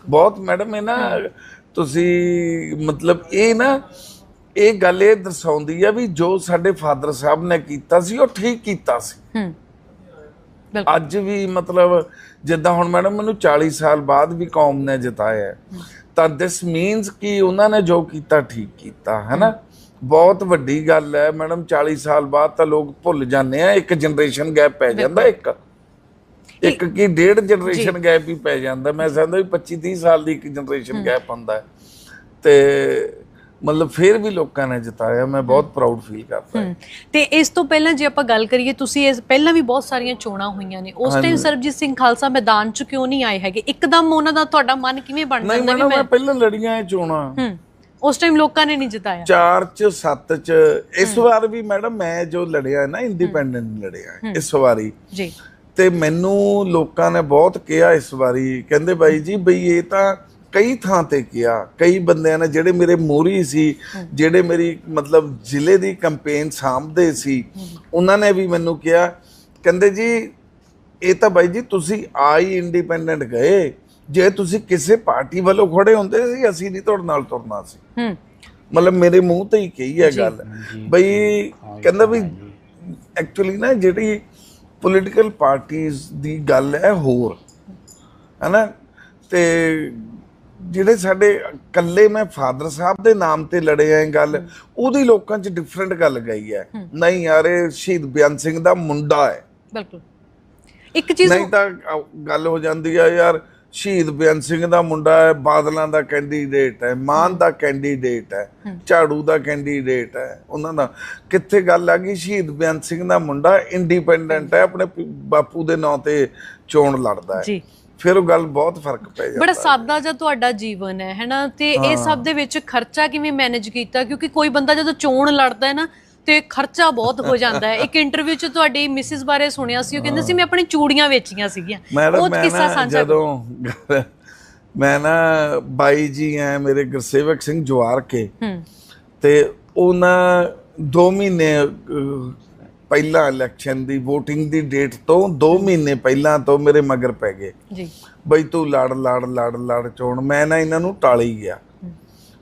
ਬਹੁਤ ਮੈਡਮ ਇਹ ਨਾ ਤੁਸੀਂ ਮਤਲਬ ਇਹ ਨਾ ਇਹ ਗੱਲ ਇਹ ਦਰਸਾਉਂਦੀ ਆ ਵੀ ਜੋ ਸਾਡੇ ਫਾਦਰ ਸਾਹਿਬ ਨੇ ਕੀਤਾ ਸੀ ਉਹ ਠੀਕ ਕੀਤਾ ਸੀ। ਹੂੰ ਅੱਜ ਵੀ ਮਤਲਬ ਜਿੱਦਾਂ ਹੁਣ ਮੈਡਮ ਮੈਨੂੰ 40 ਸਾਲ ਬਾਅਦ ਵੀ ਕੌਮ ਨੇ ਜਿਤਾਇਆ। ਤਾਂ ਦਿਸ ਮੀਨਸ ਕਿ ਉਹਨਾਂ ਨੇ ਜੋ ਕੀਤਾ ਠੀਕ ਕੀਤਾ ਹੈ ਨਾ ਬਹੁਤ ਵੱਡੀ ਗੱਲ ਹੈ ਮੈਡਮ 40 ਸਾਲ ਬਾਅਦ ਤਾਂ ਲੋਕ ਭੁੱਲ ਜਾਂਦੇ ਆ ਇੱਕ ਜਨਰੇਸ਼ਨ ਗੈਪ ਪੈ ਜਾਂਦਾ ਇੱਕ। ਇੱਕ ਕੀ ਡੇਢ ਜਨਰੇਸ਼ਨ ਗੈਪ ਹੀ ਪੈ ਜਾਂਦਾ। ਮੈਂ ਸਮਝਦਾ ਵੀ 25 30 ਸਾਲ ਦੀ ਇੱਕ ਜਨਰੇਸ਼ਨ ਗੈਪ ਹੁੰਦਾ ਹੈ। ਤੇ ਮਤਲਬ ਫਿਰ ਵੀ ਲੋਕਾਂ ਨੇ ਜਿਤਾਇਆ। ਮੈਂ ਬਹੁਤ ਪ੍ਰਾਊਡ ਫੀਲ ਕਰਦਾ ਤੇ ਇਸ ਤੋਂ ਪਹਿਲਾਂ ਜੇ ਆਪਾਂ ਗੱਲ ਕਰੀਏ ਤੁਸੀਂ ਇਸ ਪਹਿਲਾਂ ਵੀ ਬਹੁਤ ਸਾਰੀਆਂ ਚੋਣਾਂ ਹੋਈਆਂ ਨੇ। ਉਸ ਟਾਈਮ ਸਰਬਜੀਤ ਸਿੰਘ ਖਾਲਸਾ ਮੈਦਾਨ 'ਚ ਕਿਉਂ ਨਹੀਂ ਆਏ ਹੈਗੇ? ਇੱਕਦਮ ਉਹਨਾਂ ਦਾ ਤੁਹਾਡਾ ਮਨ ਕਿਵੇਂ ਬਣ ਨਹੀਂ ਜਾਂਦਾ ਮੈਡਮ ਮੈਂ ਮੈਂ ਪਹਿਲਾਂ ਲੜੀਆਂ ਇਹ ਚੋਣਾਂ। ਉਸ ਟਾਈਮ ਲੋਕਾਂ ਨੇ ਨਹੀਂ ਜਿਤਾਇਆ। ਚਾਰ ਚ ਸੱਤ ਚ। ਇਸ ਵਾਰ ਵੀ ਮੈਡਮ ਮੈਂ ਜੋ ਲੜਿਆ ਨਾ ਇੰਡੀਪੈਂਡੈਂਟ ਲੜਿਆ। ਇਸ ਵਾਰੀ। ਜੀ। ਤੇ ਮੈਨੂੰ ਲੋਕਾਂ ਨੇ ਬਹੁਤ ਕਿਹਾ ਇਸ ਵਾਰੀ ਕਹਿੰਦੇ ਬਾਈ ਜੀ ਬਈ ਇਹ ਤਾਂ ਕਈ ਥਾਂ ਤੇ ਕਿਹਾ ਕਈ ਬੰਦਿਆਂ ਨੇ ਜਿਹੜੇ ਮੇਰੇ ਮੋਰੀ ਸੀ ਜਿਹੜੇ ਮੇਰੀ ਮਤਲਬ ਜ਼ਿਲ੍ਹੇ ਦੀ ਕੈਂਪੇਨ ਸਾਂਭਦੇ ਸੀ ਉਹਨਾਂ ਨੇ ਵੀ ਮੈਨੂੰ ਕਿਹਾ ਕਹਿੰਦੇ ਜੀ ਇਹ ਤਾਂ ਬਾਈ ਜੀ ਤੁਸੀਂ ਆਈ ਇੰਡੀਪੈਂਡੈਂਟ ਗਏ ਜੇ ਤੁਸੀਂ ਕਿਸੇ ਪਾਰਟੀ ਵੱਲੋਂ ਖੜੇ ਹੁੰਦੇ ਸੀ ਅਸੀਂ ਨਹੀਂ ਤੁਹਾਡੇ ਨਾਲ ਤੁਰਨਾ ਸੀ। ਮਤਲਬ ਮੇਰੇ ਮੂੰਹ ਤੇ ਹੀ ਕਹੀ ਹੈ ਗੱਲ। ਬਈ ਕਹਿੰਦਾ ਵੀ ਐਕਚੁਅਲੀ ਨਾ ਜਿਹੜੀ ਪੋਲੀਟੀਕਲ ਪਾਰਟੀਆਂ ਦੀ ਗੱਲ ਹੈ ਹੋਰ ਹਨਾ? ਤੇ ਜਿਹੜੇ ਸਾਡੇ ਇਕੱਲੇ ਮੈਂ ਫਾਦਰ ਸਾਹਿਬ ਦੇ ਨਾਮ ਤੇ ਲੜੇ ਆਂ ਗੱਲ ਉਹਦੀ ਲੋਕਾਂ 'ਚ ਡਿਫਰੈਂਟ ਗੱਲ ਗਈ ਹੈ। ਨਹੀਂ ਯਾਰ ਇਹ ਸ਼ਹੀਦ ਬਿਆਨ ਸਿੰਘ ਦਾ ਮੁੰਡਾ ਹੈ। ਬਿਲਕੁਲ। ਇੱਕ ਚੀਜ਼ ਨਹੀਂ ਤਾਂ ਗੱਲ ਹੋ ਜਾਂਦੀ ਆ ਯਾਰ ਸ਼ਹੀਦ ਬੇਅੰਤ ਸਿੰਘ ਦਾ ਮੁੰਡਾ ਹੈ ਬਾਦਲਾਂ ਦਾ ਕੈਂਡੀਡੇਟ ਹੈ ਮਾਨ ਦਾ ਕੈਂਡੀਡੇਟ ਹੈ ਝਾੜੂ ਦਾ ਕੈਂਡੀਡੇਟ ਹੈ ਉਹਨਾਂ ਦਾ। ਕਿੱਥੇ ਗੱਲ ਆ ਗਈ? ਸ਼ਹੀਦ ਬੇਅੰਤ ਸਿੰਘ ਦਾ ਮੁੰਡਾ ਇੰਡੀਪੈਂਡੈਂਟ ਹੈ ਆਪਣੇ ਬਾਪੂ ਦੇ ਨਾਂ ਤੇ ਚੋਣ ਲੜਦਾ ਹੈ। ਜੀ। ਫਿਰ ਉਹ ਗੱਲ ਬਹੁਤ ਫ਼ਰਕ ਪੈ ਜਾਂਦਾ ਬੜਾ ਸਾਦਾ ਜਿਹਾ ਤੁਹਾਡਾ ਜੀਵਨ ਹੈ ਹੈਨਾ ਤੇ ਇਹ ਸਭ ਦੇ ਵਿੱਚ ਖਰਚਾ ਕਿਵੇਂ ਮੈਨੇਜ ਕੀਤਾ? ਕਿਉਂਕਿ ਕੋਈ ਬੰਦਾ ਜਦੋਂ ਚੋਣ ਲੜਦਾ ਹੈ ਨਾ ਤੇ ਖਰਚਾ ਬਹੁਤ ਹੋ ਜਾਂਦਾ ਹੈ। ਇੱਕ ਇੰਟਰਵਿਊ 'ਚ ਤੁਹਾਡੀ ਮਿਸਿਸ ਬਾਰੇ ਸੁਣਿਆ ਸੀ ਉਹ ਕਹਿੰਦੇ ਸੀ ਮੈਂ ਆਪਣੀ ਚੂੜੀਆਂ ਵੇਚੀਆਂ ਸੀਗੀਆਂ। ਉਹ ਕਿੱਸਾ ਸਾਂਝਾ ਜਦੋਂ ਮੈਂ ਨਾ ਬਾਈ ਜੀ ਐ ਮੇਰੇ ਗੁਰਸੇਵਕ ਸਿੰਘ ਜਵਾਰ ਕੇ ਤੇ ਉਹਨਾਂ 2 ਮਹੀਨੇ ਪਹਿਲਾਂ ਇਲੈਕਸ਼ਨ ਦੀ VOTING ਦੀ ਡੇਟ ਤੋਂ 2 ਮਹੀਨੇ ਪਹਿਲਾਂ ਤੋਂ ਮੇਰੇ ਮਗਰ ਪੈ ਗਏ। ਜੀ। ਬਈ ਤੂੰ ਲੜ ਲੜ ਲੜ ਲੜ ਚੋਣ। ਮੈਂ ਨਾ ਇਹਨਾਂ ਨੂੰ ਟਾਲੀ ਗਿਆ।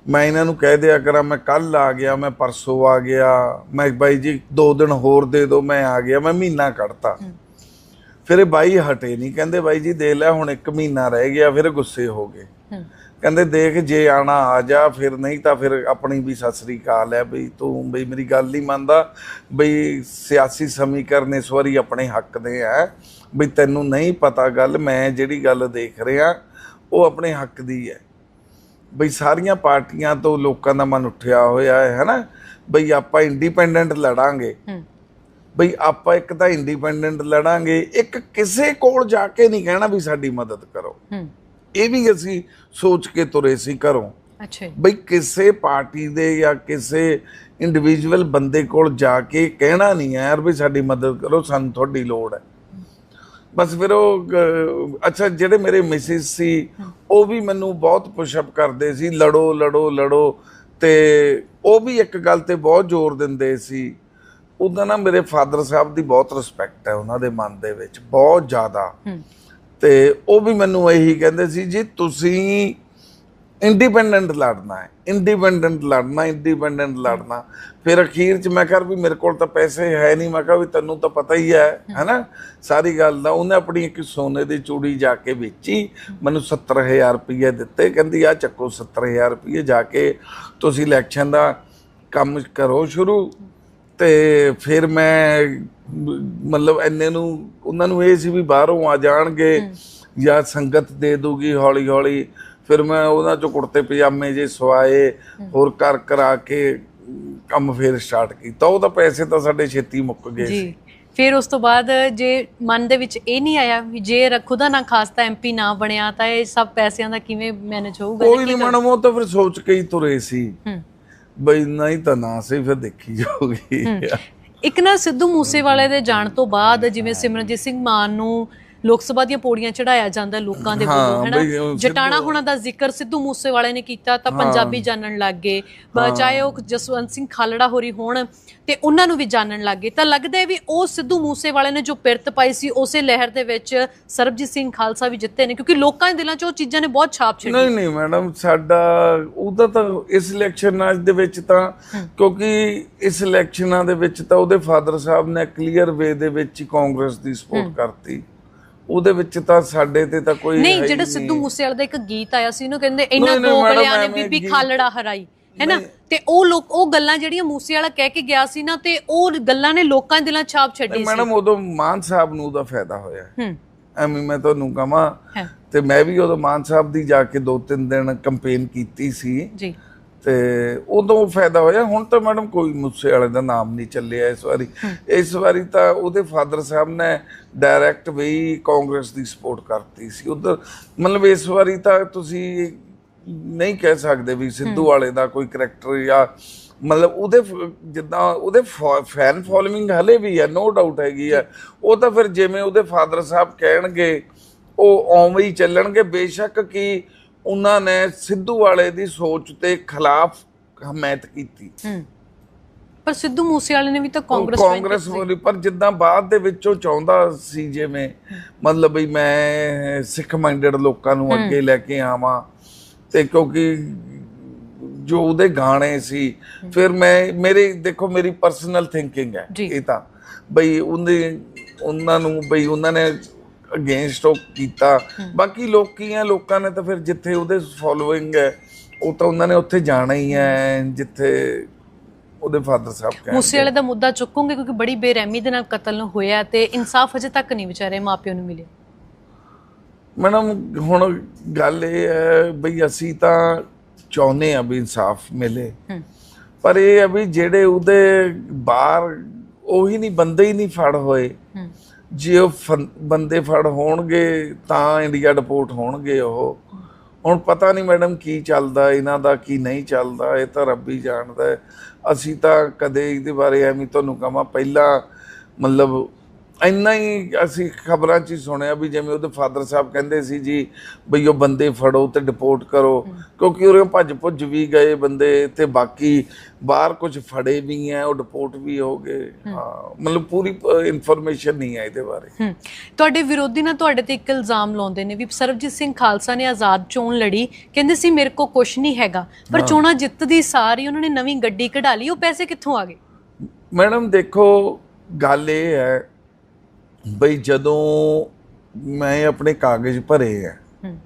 ਮੈਂ ਇਹਨਾਂ ਨੂੰ ਕਹਿ ਦਿਆ ਕਰਾਂ ਮੈਂ ਕੱਲ ਆ ਗਿਆ ਮੈਂ ਪਰਸੋਂ ਆ ਗਿਆ ਮੈਂ ਬਾਈ ਜੀ 2 ਦਿਨ ਹੋਰ ਦੇ ਦਿਓ ਮੈਂ ਆ ਗਿਆ ਮੈਂ ਮਹੀਨਾ ਕੱਢਤਾ। ਫਿਰ ਇਹ ਬਾਈ ਹਟੇ ਨਹੀਂ ਕਹਿੰਦੇ ਬਾਈ ਜੀ ਦੇ ਲੈ ਹੁਣ 1 ਮਹੀਨਾ ਰਹਿ ਗਿਆ ਫਿਰ ਗੁੱਸੇ ਹੋ ਗਏ। ਕਹਿੰਦੇ ਦੇਖ ਜੇ ਆਣਾ ਆ ਜਾ ਫਿਰ ਨਹੀਂ ਤਾਂ ਫਿਰ ਆਪਣੀ ਵੀ ਸਤਿ ਸ੍ਰੀ ਅਕਾਲ ਹੈ ਬਈ ਤੂੰ ਬਈ ਮੇਰੀ ਗੱਲ ਨਹੀਂ ਮੰਨਦਾ ਬਈ ਸਿਆਸੀ ਸਮੀਕਰਨ ਇਸ ਵਾਰੀ ਆਪਣੇ ਹੱਕ ਦੇ ਹੈ ਬਈ ਤੈਨੂੰ ਨਹੀਂ ਪਤਾ ਗੱਲ ਮੈਂ ਜਿਹੜੀ ਗੱਲ ਦੇਖ ਰਿਹਾ ਉਹ ਆਪਣੇ ਹੱਕ ਦੀ ਹੈ। ਬਈ ਸਾਰੀਆਂ ਪਾਰਟੀਆਂ ਤੋਂ ਲੋਕਾਂ ਦਾ ਮਨ ਉੱਠਿਆ ਹੋਇਆ ਹੈ ਹੈਨਾ ਬਈ ਆਪਾਂ ਇੰਡੀਪੈਂਡੈਂਟ ਲੜਾਂਗੇ। ਬਈ ਆਪਾਂ ਇੱਕ ਤਾਂ ਇੰਡੀਪੈਂਡੈਂਟ ਲੜਾਂਗੇ ਇੱਕ ਕਿਸੇ ਕੋਲ ਜਾ ਕੇ ਨਹੀਂ ਕਹਿਣਾ ਵੀ ਸਾਡੀ ਮਦਦ ਕਰੋ। ਇਹ ਵੀ ਅਸੀਂ ਸੋਚ ਕੇ ਤੁਰੇ ਸੀ ਘਰੋਂ। ਅੱਛਾ ਬਈ ਕਿਸੇ ਪਾਰਟੀ ਦੇ ਜਾਂ ਕਿਸੇ ਇੰਡੀਵਿਜੂਅਲ ਬੰਦੇ ਕੋਲ ਜਾ ਕੇ ਕਹਿਣਾ ਨਹੀਂ ਹੈ ਯਾਰ ਵੀ ਸਾਡੀ ਮਦਦ ਕਰੋ ਸਾਨੂੰ ਤੁਹਾਡੀ ਲੋੜ ਹੈ। ਬਸ ਫਿਰ ਉਹ ਅੱਛਾ ਜਿਹੜੇ ਮੇਰੇ ਮਿਸਿਸ ਸੀ ਉਹ ਵੀ ਮੈਨੂੰ ਬਹੁਤ ਪੁਸ਼ਅਪ ਕਰਦੇ ਸੀ ਲੜੋ ਲੜੋ ਲੜੋ ਤੇ ਉਹ ਵੀ ਇੱਕ ਗੱਲ ਤੇ ਬਹੁਤ ਜ਼ੋਰ ਦਿੰਦੇ ਸੀ। ਉਹਦਾ ਨਾ ਮੇਰੇ ਫਾਦਰ ਸਾਹਿਬ ਦੀ ਬਹੁਤ ਰਿਸਪੈਕਟ ਹੈ ਉਹਨਾਂ ਦੇ ਮਨ ਦੇ ਵਿੱਚ ਬਹੁਤ ਜ਼ਿਆਦਾ। ਤੇ ਉਹ ਵੀ ਮੈਨੂੰ ਇਹੀ ਕਹਿੰਦੇ ਸੀ ਜੀ ਤੁਸੀਂ ਇੰਡੀਪੈਂਡੈਂਟ ਲੜਨਾ ਹੈ ਇੰਡੀਪੈਂਡੈਂਟ ਲੜਨਾ ਇੰਡੀਪੈਂਡੈਂਟ ਲੜਨਾ। ਫਿਰ ਅਖੀਰ ਚ ਮੈਂ ਕਿਹਾ ਵੀ ਮੇਰੇ ਕੋਲ ਤਾਂ ਪੈਸੇ ਹੈ ਨਹੀਂ ਮੈਂ ਕਿਹਾ ਵੀ ਤੈਨੂੰ ਤਾਂ ਪਤਾ ਹੀ ਹੈ ਹੈਨਾ? ਸਾਰੀ ਗੱਲ ਦਾ ਉਹਨੇ ਆਪਣੀ ਇੱਕ ਸੋਨੇ ਦੀ ਚੂੜੀ ਜਾ ਕੇ ਵੇਚੀ ਮੈਨੂੰ 70000 ਰੁਪਏ ਦਿੱਤੇ ਕਹਿੰਦੀ ਆ ਚੱਕੋ 70000 ਰੁਪਏ ਜਾ ਕੇ ਤੁਸੀਂ ਇਲੈਕਸ਼ਨ ਦਾ ਕੰਮ ਕਰੋ ਸ਼ੁਰੂ। ਤੇ ਫਿਰ ਮੈਂ ਮਤਲਬ ਇੰਨੇ ਨੂੰ ਉਹਨਾਂ ਨੂੰ ਇਹ ਸੀ ਵੀ ਬਾਹਰੋਂ ਆ ਜਾਣਗੇ ਜਾਂ ਸੰਗਤ ਦੇ ਦੂਗੀ ਹੌਲੀ ਹੌਲੀ ਫਿਰ ਮੈਂ ਉਹਨਾਂ ਚੋਂ ਕੁੜਤੇ ਪਜਾਮੇ ਜੇ ਸਵਾਏ ਹੋਰ ਕਰ ਕਰਾ ਕੇ ਕੰਮ ਫੇਰ ਸਟਾਰਟ ਕੀਤਾ। ਉਹ ਤਾਂ ਪੈਸੇ ਤਾਂ ਸਾਡੇ ਛੇਤੀ ਮੁੱਕ ਗਏ ਸੀ। ਜੀ ਫਿਰ ਉਸ ਤੋਂ ਬਾਅਦ ਜੇ ਮਨ ਦੇ ਵਿੱਚ ਇਹ ਨਹੀਂ ਆਇਆ ਵੀ ਜੇ ਖੁਦਾ ਨਾ ਖਾਸਤਾ ਐਮਪੀ ਨਾ ਬਣਿਆ ਤਾਂ ਇਹ ਸਭ ਪੈਸਿਆਂ ਦਾ ਕਿਵੇਂ ਮੈਨੇਜ ਹੋਊਗਾ ਕੋਈ ਨਹੀਂ ਮੈਡਮ ਉਹ ਤਾਂ ਫਿਰ ਸੋਚ ਕੇ ਹੀ ਤੁਰੇ ਸੀ। ਬਈ ਨਹੀਂ ਤਾਂ ਨਾ ਸੀ ਫਿਰ ਦੇਖੀ ਜਾਊਗੀ। ਇੱਕ ਨਾ ਸਿੱਧੂ ਮੂਸੇਵਾਲੇ ਦੇ ਜਾਣ ਤੋਂ ਬਾਅਦ ਜਿਵੇਂ ਸਿਮਰਨਜੀਤ ਸਿੰਘ ਮਾਨ ਨੂੰ ਲੋਕ ਸਭਾ ਦੀਆਂ ਪੌੜੀਆਂ ਚੜਾਇਆ ਜਾਂਦਾ ਲੋਕਾਂ ਦੇ ਵੱਲੋਂ ਹੈਨਾ? ਜਟਾਣਾ ਹੋਣਾ ਦਾ ਜ਼ਿਕਰ ਸਿੱਧੂ ਮੂਸੇਵਾਲੇ ਨੇ ਕੀਤਾ ਤਾਂ ਪੰਜਾਬੀ ਜਾਣਨ ਲੱਗ ਗਏ। ਚਾਹੇ ਉਹ ਜਸਵੰਤ ਸਿੰਘ ਖਾਲੜਾ ਹੋਰੀ ਹੋਣ ਤੇ ਉਹਨਾਂ ਨੂੰ ਵੀ ਜਾਣਨ ਲੱਗ ਗਏ। ਤਾਂ ਲੱਗਦਾ ਹੈ ਵੀ ਉਹ ਸਿੱਧੂ ਮੂਸੇਵਾਲੇ ਨੇ ਜੋ ਪਿਰਤ ਪਾਈ ਸੀ ਉਸੇ ਲਹਿਰ ਦੇ ਵਿੱਚ ਸਰਬਜੀਤ ਸਿੰਘ ਖਾਲਸਾ ਵੀ ਜਿੱਤੇ ਨੇ ਕਿਉਂਕਿ ਲੋਕਾਂ ਦੇ ਦਿਲਾਂ 'ਚ ਉਹ ਚੀਜ਼ਾਂ ਨੇ ਬਹੁਤ ਛਾਪ ਛੱਡੀ ਨਹੀਂ ਨਹੀਂ ਮੈਡਮ ਸਾਡਾ ਉਹਦਾ ਤਾਂ ਇਸ ਇਲੈਕਸ਼ਨ ਦੇ ਵਿੱਚ ਤਾਂ ਕਿਉਂਕਿ ਇਸ ਇਲੈਕਸ਼ਨਾਂ ਦੇ ਵਿੱਚ ਤਾਂ ਉਹਦੇ ਫਾਦਰ ਸਾਹਿਬ ਨੇ ਕਲੀਅਰ ਵੇ ਦੇ ਵਿੱਚ ਕਾਂਗਰਸ ਦੀ ਸਪੋਰਟ ਕਰਤੀ। ਉਹਦੇ ਵਿੱਚ ਤਾਂ ਸਾਡੇ ਤੇ ਤਾਂ ਕੋਈ ਨਹੀਂ ਜਿਹੜਾ। ਸਿੱਧੂ ਮੂਸੇਵਾਲੇ ਦਾ ਇੱਕ ਗੀਤ ਆਇਆ ਸੀ ਉਹਨੂੰ ਕਹਿੰਦੇ ਇਹਨਾਂ ਨਹੀਂ, ਨਹੀਂ, ਦੋ ਮੈਡਮ, ਗਲਿਆਂ ਨੇ ਬੀਬੀ ਖਾਲੜਾ ਹਰਾਈ ਹੈਨਾ ਤੇ ਉਹ ਲੋਕ ਉਹ ਗੱਲਾਂ ਜਿਹੜੀਆਂ ਮੂਸੇਵਾਲਾ ਕਹਿ ਕੇ ਗਿਆ ਸੀ ਨਾ ਤੇ ਉਹ ਗੱਲਾਂ ਨੇ ਲੋਕਾਂ ਦੇ ਦਿਲਾਂ ਛਾਪ ਛੱਡੀ ਸੀ। ਮੈਡਮ ਉਦੋਂ ਮਾਨ ਸਾਹਿਬ ਨੂੰ ਉਹਦਾ ਫਾਇਦਾ ਹੋਇਆ। ਹੂੰ। ਐਵੇਂ ਮੈਂ ਤੁਹਾਨੂੰ ਕਹਾਂ ਤੇ ਮੈਂ ਵੀ ਉਦੋਂ ਮਾਨ ਸਾਹਿਬ ਦੀ ਜਾ ਕੇ ਦੋ ਤਿੰਨ ਦਿਨ ਕੰਪੇਨ ਕੀਤੀ ਸੀ। ਜੀ। ਤੇ ਉਦੋਂ ਫਾਇਦਾ ਹੋਇਆ। ਹੁਣ ਤਾਂ ਮੈਡਮ ਕੋਈ ਮੂਸੇ ਵਾਲੇ ਦਾ ਨਾਮ ਨਹੀਂ ਚੱਲਿਆ ਇਸ ਵਾਰੀ। ਇਸ ਵਾਰੀ ਤਾਂ ਉਹਦੇ ਫਾਦਰ ਸਾਹਿਬ ਨੇ ਡਾਇਰੈਕਟ ਵੀ ਕਾਂਗਰਸ ਦੀ ਸਪੋਰਟ ਕਰਤੀ ਸੀ। ਉਧਰ ਮਤਲਬ ਇਸ ਵਾਰੀ ਤਾਂ ਤੁਸੀਂ ਨਹੀਂ ਕਹਿ ਸਕਦੇ ਵੀ ਸਿੱਧੂ ਵਾਲੇ ਦਾ ਕੋਈ ਕਰੈਕਟਰ ਜਾਂ ਮਤਲਬ ਉਹਦੇ ਜਿੱਦਾਂ ਉਹਦੇ ਫੈਨ ਫੋਲੋਇੰਗ ਹਲੇ ਵੀ ਹੈ ਨੋ ਡਾਊਟ ਹੈਗੀ ਹੈ ਉਹ ਤਾਂ ਫਿਰ ਜਿਵੇਂ ਉਹਦੇ ਫਾਦਰ ਸਾਹਿਬ ਕਹਿਣਗੇ ਉਹ ਉਵੇਂ ਹੀ ਚੱਲਣਗੇ। ਬੇਸ਼ੱਕ ਕਿ ਉਹਨਾਂ ਨੇ ਸਿੱਧੂ ਵਾਲੇ ਦੀ ਸੋਚ ਤੇ ਖਿਲਾਫ ਹਮਾਇਤ ਕੀਤੀ। ਪਰ ਸਿੱਧੂ ਮੂਸੇਵਾਲੇ ਨੇ ਵੀ ਤਾਂ ਕਾਂਗਰਸ ਕਾਂਗਰਸ ਵਾਲੀ ਪਰ ਜਿੱਦਾਂ ਬਾਅਦ ਦੇ ਵਿੱਚ ਉਹ ਚਾਹੁੰਦਾ ਸੀ ਜਿਵੇਂ ਮਤਲਬ ਵੀ ਮੈਂ ਸਿੱਖ ਮਾਈਂਡਡ ਲੋਕਾਂ ਨੂੰ ਅੱਗੇ ਲੈ ਕੇ ਆਵਾਂ ਤੇ ਕਿਉਂਕਿ ਜੋ ਉਹਦੇ ਗਾਣੇ ਸੀ ਫਿਰ ਮੈਂ ਮੇਰੇ ਦੇਖੋ ਮੇਰੀ ਪਰਸਨਲ ਥਿੰਕਿੰਗ ਹੈ। ਇਹ ਤਾਂ। ਬਈ ਉਹਦੇ ਉਹਨਾਂ ਨੂੰ ਬਈ ਉਹਨਾਂ ਨੇ ਅਗੇਂਸਟ ਉਹ ਕੀਤਾ। ਬਾਕੀ ਲੋਕੀ ਆ ਲੋਕਾਂ ਨੇ ਤਾਂ ਫਿਰ ਜਿੱਥੇ ਉਹਦੇ ਫੋਲੋਇੰਗ ਹੈ ਉਹ ਤਾਂ ਉਹਨਾਂ ਨੇ ਉੱਥੇ ਜਾਣਾ ਹੀ ਹੈ ਜਿੱਥੇ ਉਹਦੇ ਫਾਦਰ ਸਾਹਿਬ ਕਹਿੰਦੇ ਮੂਸੇਵਾਲੇ ਦਾ ਮੁੱਦਾ ਚੁੱਕੋਗੇ ਕਿਉਂਕਿ ਬੜੀ ਬੇਰਹਿਮੀ ਦੇ ਨਾਲ ਕਤਲ ਹੋਇਆ ਤੇ ਇਨਸਾਫ ਅਜੇ ਤੱਕ ਨਹੀਂ ਵਿਚਾਰੇ ਮਾਪਿਓ ਨੂੰ ਮਿਲਿਆ। ਮੈਡਮ ਹੁਣ ਗੱਲ ਇਹ ਹੈ ਬਈ ਅਸੀਂ ਤਾਂ ਚਾਹੁੰਦੇ ਆ ਵੀ ਇਨਸਾਫ ਮਿਲੇ। ਪਰ ਇਹ ਵੀ ਜਿਹੜੇ ਉਹਦੇ ਬਾਹਰ ਉਹੀ ਨਹੀਂ ਬੰਦੇ ਹੀ ਨਹੀਂ ਫੜ ਹੋਏ। ਜੇ ਉਹ ਫੰ- ਬੰਦੇ ਫੜ ਹੋਣਗੇ, ਤਾਂ ਇੰਡੀਆ ਡਿਪੋਰਟ ਹੋਣਗੇ ਉਹ। ਹੁਣ ਪਤਾ ਨਹੀਂ ਮੈਡਮ ਕੀ ਚੱਲਦਾ, ਇਹਨਾਂ ਦਾ ਕੀ ਨਹੀਂ ਚੱਲਦਾ, ਇਹ ਤਾਂ ਰੱਬ ਹੀ। ਜਾਣਦਾ ਅਸੀਂ ਤਾਂ ਕਦੇ ਇਹਦੇ ਬਾਰੇ ਐਵੇਂ ਤੁਹਾਨੂੰ ਕਹਾਂ ਪਹਿਲਾਂ ਮਤਲਬ ਇੰਨਾ ਹੀ ਅਸੀਂ ਖਬਰਾਂ 'ਚ ਹੀ ਸੁਣਿਆ ਵੀ ਜਿਵੇਂ ਉਹਦੇ ਫਾਦਰ ਸਾਹਿਬ ਕਹਿੰਦੇ ਸੀ ਜੀ ਬਈ ਉਹ ਬੰਦੇ ਫੜੋ ਤੇ ਡਿਪੋਰਟ ਕਰੋ ਕਿਉਂਕਿ ਉਹ ਭੱਜ ਭੁੱਜ ਵੀ ਗਏ ਬੰਦੇ ਤੇ ਬਾਕੀ ਬਾਹਰ ਕੁਝ ਫੜੇ ਵੀ ਆ ਉਹ ਡਿਪੋਰਟ ਵੀ ਹੋ ਗਏ। ਹਾਂ। ਮਤਲਬ ਪੂਰੀ ਇਨਫੋਰਮੇਸ਼ਨ ਨਹੀਂ ਹੈ ਇਹਦੇ ਬਾਰੇ। ਤੁਹਾਡੇ ਵਿਰੋਧੀ ਨਾ ਤੁਹਾਡੇ ਤੇ ਇੱਕ ਇਲਜ਼ਾਮ ਲਾਉਂਦੇ ਨੇ ਵੀ ਸਰਬਜੀਤ ਸਿੰਘ ਖਾਲਸਾ ਨੇ ਆਜ਼ਾਦ ਚੋਣ ਲੜੀ ਕਹਿੰਦੇ ਸੀ ਮੇਰੇ ਕੋ ਕੁਝ ਨਹੀਂ ਹੈਗਾ ਪਰ ਚੋਣਾਂ ਜਿੱਤਦੀ ਸਾਰੀ ਉਹਨਾਂ ਨੇ ਨਵੀਂ ਗੱਡੀ ਕਢਾ ਲਈ ਉਹ ਪੈਸੇ ਕਿੱਥੋਂ ਆ ਗਏ? ਮੈਡਮ ਦੇਖੋ ਗੱਲ ਇਹ ਹੈ ਬਈ ਜਦੋਂ ਮੈਂ ਆਪਣੇ ਕਾਗਜ਼ ਭਰੇ ਆ ਹੂੰ।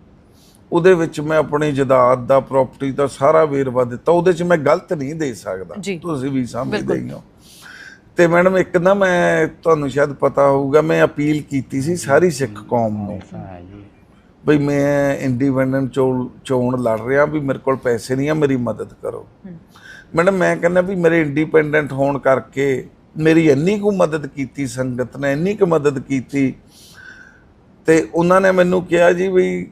ਉਹਦੇ ਵਿੱਚ ਮੈਂ ਆਪਣੀ ਜਾਇਦਾਦ ਦਾ ਪ੍ਰਾਪਰਟੀ ਦਾ ਸਾਰਾ ਵੇਰਵਾ ਦਿੱਤਾ ਉਹਦੇ 'ਚ ਮੈਂ ਗਲਤ ਨਹੀਂ ਦੇ ਸਕਦਾ। ਤੁਸੀਂ ਵੀ ਸਮਝਦੇ ਹੀ ਹੋ ਤੇ ਮੈਡਮ ਇੱਕ ਨਾ ਮੈਂ ਤੁਹਾਨੂੰ ਸ਼ਾਇਦ ਪਤਾ ਹੋਊਗਾ ਮੈਂ ਅਪੀਲ ਕੀਤੀ ਸੀ ਸਾਰੀ ਸਿੱਖ ਕੌਮ ਨੂੰ। ਹੈ ਜੀ। ਬਈ ਮੈਂ ਇੰਡੀਪੈਂਡੈਂਟ ਚੋਣ ਲੜ ਰਿਹਾ ਵੀ ਮੇਰੇ ਕੋਲ ਪੈਸੇ ਨਹੀਂ ਆ ਮੇਰੀ ਮਦਦ ਕਰੋ। ਮੈਡਮ ਮੈਂ ਕਹਿੰਦਾ ਵੀ ਮੇਰੇ ਇੰਡੀਪੈਂਡੈਂਟ ਹੋਣ ਕਰਕੇ ਮੇਰੀ ਇੰਨੀ ਕੁ ਮਦਦ ਕੀਤੀ ਸੰਗਤ ਨੇ ਇੰਨੀ ਕੁ ਮਦਦ ਕੀਤੀ ਤੇ ਉਹਨਾਂ ਨੇ ਮੈਨੂੰ ਕਿਹਾ ਜੀ ਵੀ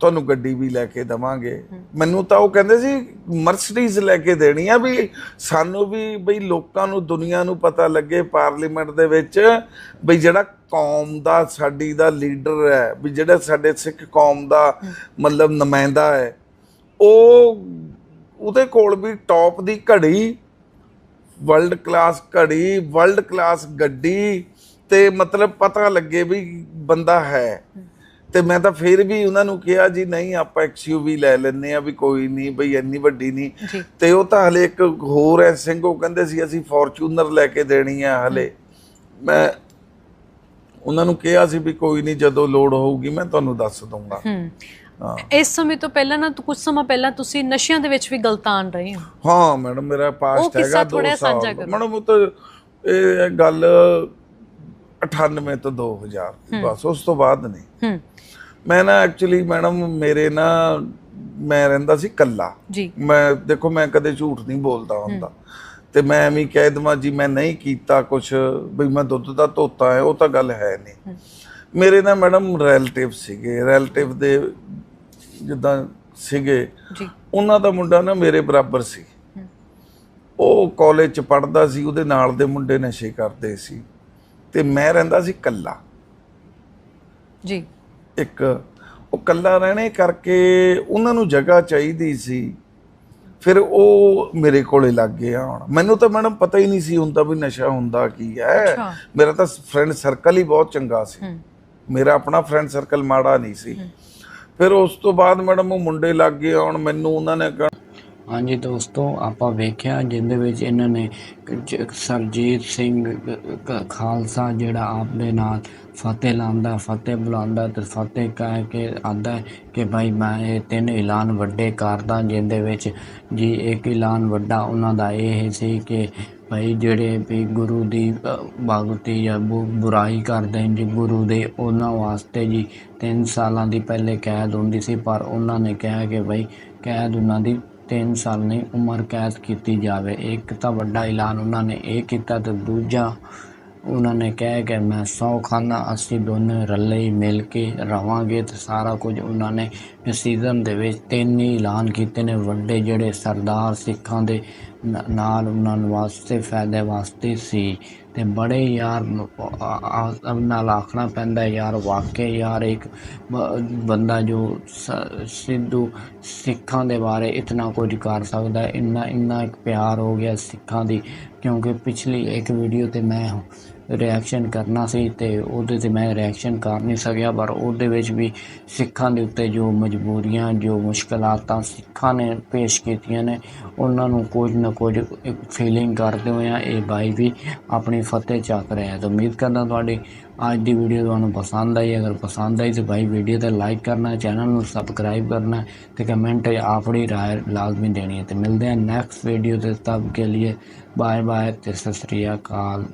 ਤੁਹਾਨੂੰ ਗੱਡੀ ਵੀ ਲੈ ਕੇ ਦਵਾਂਗੇ। ਮੈਨੂੰ ਤਾਂ ਉਹ ਕਹਿੰਦੇ ਸੀ ਮਰਸੀਡੀਜ਼ ਲੈ ਕੇ ਦੇਣੀ ਆ ਵੀ ਸਾਨੂੰ ਵੀ ਬਈ ਲੋਕਾਂ ਨੂੰ ਦੁਨੀਆ ਨੂੰ ਪਤਾ ਲੱਗੇ ਪਾਰਲੀਮੈਂਟ ਦੇ ਵਿੱਚ ਬਈ ਜਿਹੜਾ ਕੌਮ ਦਾ ਸਾਡੀ ਦਾ ਲੀਡਰ ਹੈ ਵੀ ਜਿਹੜਾ ਸਾਡੇ ਸਿੱਖ ਕੌਮ ਦਾ ਮਤਲਬ ਨੁਮਾਇੰਦਾ ਹੈ ਉਹ ਉਹਦੇ ਕੋਲ ਵੀ ਟੌਪ ਦੀ ਘੜੀ ਵਰਲਡ ਕਲਾਸ ਘੜੀ ਵਰਲਡ ਕਲਾਸ ਗੱਡੀ ਤੇ ਮਤਲਬ ਪਤਾ ਲੱਗੇ ਵੀ ਬੰਦਾ ਹੈ। ਤੇ ਮੈਂ ਤਾਂ ਫਿਰ ਵੀ ਉਹਨਾਂ ਨੂੰ ਕਿਹਾ ਜੀ ਨਹੀਂ ਆਪਾਂ ਐਕਸਯੂਵੀ ਲੈ ਲੈਨੇ ਆ ਵੀ ਕੋਈ ਨਹੀਂ ਬਈ ਇੰਨੀ ਵੱਡੀ ਨਹੀਂ। ਤੇ ਉਹ ਤਾਂ ਹਲੇ ਇੱਕ ਹੋਰ ਐ ਸਿੰਘ ਉਹ ਕਹਿੰਦੇ ਸੀ ਅਸੀਂ ਫੋਰਚੂਨਰ ਲੈ ਕੇ ਦੇਣੀ ਆ ਹਲੇ। ਮੈਂ ਉਹਨਾਂ ਨੂੰ ਕਿਹਾ ਸੀ ਵੀ ਕੋਈ ਨਹੀਂ ਜਦੋਂ ਲੋੜ ਹੋਊਗੀ ਮੈਂ ਤੁਹਾਨੂੰ ਦੱਸ ਹਾਂ। ਇਸ ਸਮੇਂ ਤੋਂ ਪਹਿਲਾਂ ਨਾ ਕੁਝ ਸਮਾਂ ਪਹਿਲਾਂ ਤੁਸੀਂ ਨਸ਼ਿਆਂ ਦੇ ਵਿੱਚ ਵੀ ਗਲਤਾਨ ਰਹੇ ਹੋ। ਹਾਂ ਮੈਡਮ ਮੇਰਾ ਪਾਸਟ ਹੈਗਾ 2 ਥੋੜ੍ਹਾ ਸਾਲ। ਮੈਡਮ ਉਹ ਤਾਂ ਇਹ ਗੱਲ 98 ਤੋਂ 2000 ਦੀ। ਬਸ ਉਸ ਤੋਂ ਬਾਅਦ ਨਹੀਂ। ਮੈਂ ਨਾ ਐਕਚੁਅਲੀ ਮੈਡਮ ਮੇਰੇ ਨਾ ਮੈਂ ਰਹਿੰਦਾ ਸੀ ਕੱਲਾ ਜੀ। ਮੈਂ ਦੇਖੋ ਮੈਂ ਕਦੇ ਝੂਠ ਨਹੀਂ ਬੋਲਦਾ ਹੁੰਦਾ। ਤੇ ਮੈਂ ਐਵੇਂ ਕਹਿ ਦਵਾਂ ਜੀ ਮੈਂ ਨਹੀਂ ਕੀਤਾ ਕੁਛ ਬਈ ਮੈਂ ਦੁੱਧ ਦਾ ਧੋਤਾ ਹੈ ਉਹ ਤਾਂ ਗੱਲ ਹੈ ਨਹੀਂ। ਮੇਰੇ ਨਾ ਮੈਡਮ ਰਿਲੇਟਿਵ ਸੀਗੇ ਰਿਲੇਟਿਵ ਦੇ ਜਿੱਦਾਂ ਸੀਗੇ ਜੀ। ਉਹਨਾਂ ਦਾ ਮੁੰਡਾ ਨਾ ਮੇਰੇ ਬਰਾਬਰ ਸੀ। ਉਹ ਕਾਲਜ ਚ ਪੜਦਾ ਸੀ ਉਹਦੇ ਨਾਲ ਦੇ ਮੁੰਡੇ ਨਸ਼ੇ ਕਰਦੇ ਸੀ। ਤੇ ਮੈਂ ਰਹਿੰਦਾ ਸੀ ਕੱਲਾ ਜੀ। ਇੱਕ ਉਹ ਕੱਲਾ ਰਹਿਣੇ ਕਰਕੇ ਉਹਨਾਂ ਨੂੰ ਜਗ੍ਹਾ ਚਾਹੀਦੀ ਸੀ। ਫਿਰ ਉਹ ਮੇਰੇ ਕੋਲੇ ਲੱਗ ਗਏ ਆਉਣ ਮੈਨੂੰ ਤਾਂ ਮੈਡਮ ਪਤਾ ਹੀ ਨਹੀਂ ਸੀ ਹੁੰਦਾ ਵੀ ਨਸ਼ਾ ਹੁੰਦਾ ਕੀ ਹੈ। ਮੇਰਾ ਤਾਂ ਫਰੈਂਡ ਸਰਕਲ ਹੀ ਬਹੁਤ ਚੰਗਾ ਸੀ। ਮੇਰਾ ਆਪਣਾ ਫਰੈਂਡ ਸਰਕਲ ਮਾੜਾ ਨਹੀਂ ਸੀ। ਫਿਰ ਉਸ ਤੋਂ ਬਾਅਦ ਮੈਡਮ ਉਹ ਮੁੰਡੇ ਲੱਗ ਗਏ ਆਉਣ ਮੈਨੂੰ ਉਹਨਾਂ ਨੇ ਕਹਿਣਾ ਹਾਂਜੀ ਦੋਸਤੋ, ਆਪਾਂ ਵੇਖਿਆ ਜਿਹਦੇ ਵਿੱਚ ਇਹਨਾਂ ਨੇ ਜ- ਸਰਜੀਤ ਸਿੰਘ ਖਾਲਸਾ ਜਿਹੜਾ ਆਪਣੇ ਨਾਲ ਫਤਿਹ ਲਾਉਂਦਾ, ਫਤਿਹ ਬੁਲਾਉਂਦਾ ਤੇ ਫਤਿਹ ਕਹਿ ਕੇ ਆਂਦਾ ਕਿ ਭਾਈ ਮੈਂ ਇਹ ਤਿੰਨ ਐਲਾਨ ਵੱਡੇ ਕਰਦਾ ਜਿਹਦੇ ਵਿੱਚ ਜੀ ਇੱਕ ਐਲਾਨ ਵੱਡਾ ਉਹਨਾਂ ਦਾ ਇਹ ਸੀ ਕਿ ਭਾਈ ਜਿਹੜੇ ਵੀ ਗੁਰੂ ਦੀ ਬਾਗਤੀ ਜਾਂ ਬੁ- ਬੁਰਾਈ ਕਰਦੇ ਨੇ ਜੀ, ਗੁਰੂ ਦੇ ਉਹਨਾਂ ਵਾਸਤੇ ਜੀ 3 ਸਾਲਾਂ ਦੀ ਪਹਿਲੇ ਕੈਦ ਹੁੰਦੀ ਸੀ, ਪਰ ਉਹਨਾਂ ਨੇ ਕਿਹਾ ਕਿ ਭਾਈ ਕੈਦ ਉਹਨਾਂ ਦੀ 3 ਸਾਲ ਨਹੀਂ ਉਮਰ ਕੈਦ ਕੀਤੀ ਜਾਵੇ। ਇੱਕ ਤਾਂ ਵੱਡਾ ਐਲਾਨ ਉਹਨਾਂ ਨੇ ਇਹ ਕੀਤਾ ਤੇ ਦੂਜਾ ਉਹਨਾਂ ਨੇ ਕਹਿ ਕਿ ਮੈਂ ਸੌ ਖਾਨਾ, ਅਸੀਂ ਦੋਨੇ ਰਲੇ ਹੀ ਮਿਲ ਕੇ ਰਵਾਂਗੇ ਤੇ ਸਾਰਾ ਕੁਝ ਉਹਨਾਂ ਨੇ ਸੀਜ਼ਨ ਦੇ ਵਿੱਚ ਤਿੰਨ ਹੀ ਐਲਾਨ ਕੀਤੇ ਨੇ। ਵੱਡੇ ਜਿਹੜੇ ਸਰਦਾਰ ਸਿੱਖਾਂ ਦੇ ਨਾਲ ਉਹਨਾਂ ਨੂੰ ਵਾਸਤੇ ਫਾਇਦੇ ਵਾਸਤੇ ਸੀ ਤੇ ਬੜੇ ਯਾਰ ਨਾਲ ਆਖਣਾ ਪੈਂਦਾ ਯਾਰ ਵਾਕਿਆ ਯਾਰ ਇੱਕ ਬੰਦਾ ਜੋ ਸਿੱਧੂ ਸਿੱਖਾਂ ਦੇ ਬਾਰੇ ਇਤਨਾ ਕੁਝ ਕਰ ਸਕਦਾ ਇੰਨਾ ਇੰਨਾ ਇੱਕ ਪਿਆਰ ਹੋ ਗਿਆ ਸਿੱਖਾਂ ਦੀ। ਕਿਉਂਕਿ ਪਿਛਲੀ ਇੱਕ ਵੀਡੀਓ ਤੇ ਮੈਂ ਰਿਐਕਸ਼ਨ ਕਰਨਾ ਸੀ ਤੇ ਉਹਦੇ ਤੇ ਮੈਂ ਰਿਐਕਸ਼ਨ ਕਰ ਨਹੀਂ ਸਕਿਆ, ਪਰ ਉਹਦੇ ਵਿੱਚ ਵੀ ਸਿੱਖਾਂ ਦੇ ਉੱਤੇ ਜੋ ਮਜਬੂਰੀਆਂ, ਜੋ ਮੁਸ਼ਕਲਾਤਾਂ ਸਿੱਖਾਂ ਨੇ ਪੇਸ਼ ਕੀਤੀਆਂ ਨੇ, ਉਹਨਾਂ ਨੂੰ ਕੁਝ ਨਾ ਕੁਝ ਇੱਕ ਫੀਲਿੰਗ ਕਰਦੇ ਹੋਏ ਆ। ਇਹ ਬਾਈ ਵੀ ਆਪਣੀ ਫਤਿਹ ਚੱਕ ਰਿਹਾ ਤਾਂ ਉਮੀਦ ਕਰਦਾ ਤੁਹਾਡੀ ਅੱਜ ਦੀ ਵੀਡੀਓ ਤੁਹਾਨੂੰ ਪਸੰਦ ਆਈ। ਅਗਰ ਪਸੰਦ ਆਈ ਤਾਂ ਭਾਈ ਵੀਡੀਓ ਤੇ ਲਾਈਕ ਕਰਨਾ ਚੈਨਲ ਨੂੰ ਸਬਸਕ੍ਰਾਈਬ ਕਰਨਾ ਤੇ ਕਮੈਂਟ ਆਪਣੀ ਰਾਏ ਲਾਜ਼ਮੀ ਦੇਣੀ ਹੈ। ਤੇ ਮਿਲਦੇ ਹਾਂ ਨੈਕਸਟ ਵੀਡੀਓ ਤੇ, ਤਬ ਕੇ ਲਈ ਬਾਏ ਬਾਏ ਤੇ ਸਤਿ ਸ੍ਰੀ ਅਕਾਲ।